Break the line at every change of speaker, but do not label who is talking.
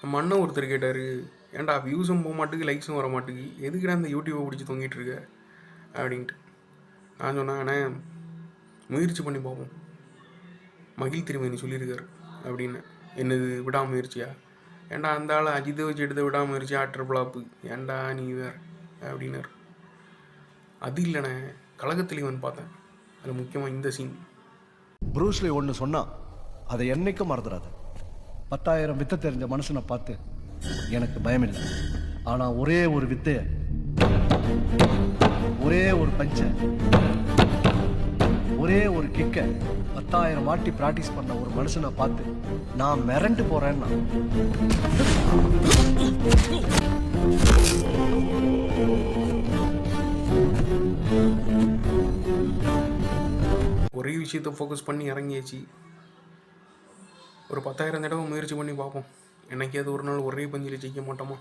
நம்ம அண்ணன் ஒருத்தர் கேட்டார் ஏன்டா வியூஸும் போக மாட்டேங்கு லைக்ஸும் வர மாட்டுக்கு எதுக்குடா இந்த யூடியூப்பை பிடிச்சி தொங்கிட்டு இருக்க? அப்படின்ட்டு. நான் சொன்னேன் அண்ணே முயற்சி பண்ணி பார்ப்போம். மகிழ் திருமணி சொல்லியிருக்காரு. அப்படின்னு என்னது விடாமுயற்சியா? ஏன்டா அந்த ஆள் அஜித்தை வச்சு எடுத்த விடாமுயற்சி ஆட்டர் பிளாப்பு ஏன்டா நீ வேற? அப்படின்னாரு. அது இல்லைண்ணே கழகத்திலேவன் பார்த்தேன். அதில் முக்கியமாக இந்த சீன்
ப்ரூஸ்லி ஒன்று சொன்னான் அதை என்னைக்கும் மறந்துடாத பத்தாயிரம் வித்தை தெரிஞ்ச மனுஷனை பார்த்து எனக்கு பயமில்லை. ஆனால் ஒரே ஒரு வித்தைய ஒரே ஒரு பஞ்ச ஒரே ஒரு கிக்க பத்தாயிரம் வாட்டி பிராக்டிஸ் பண்ண ஒரு மனுஷனை பார்த்து நான் மிரண்டு போறேன்னா?
ஒரே விஷயத்தை ஃபோக்கஸ் பண்ணி இறங்கியாச்சு. ஒரு பத்தாயிரம் தடவை முயற்சி பண்ணி பார்ப்போம். என்னைக்காவது ஒரு நாள் ஒரே பந்தியில் ஜெயிக்க மாட்டோமா?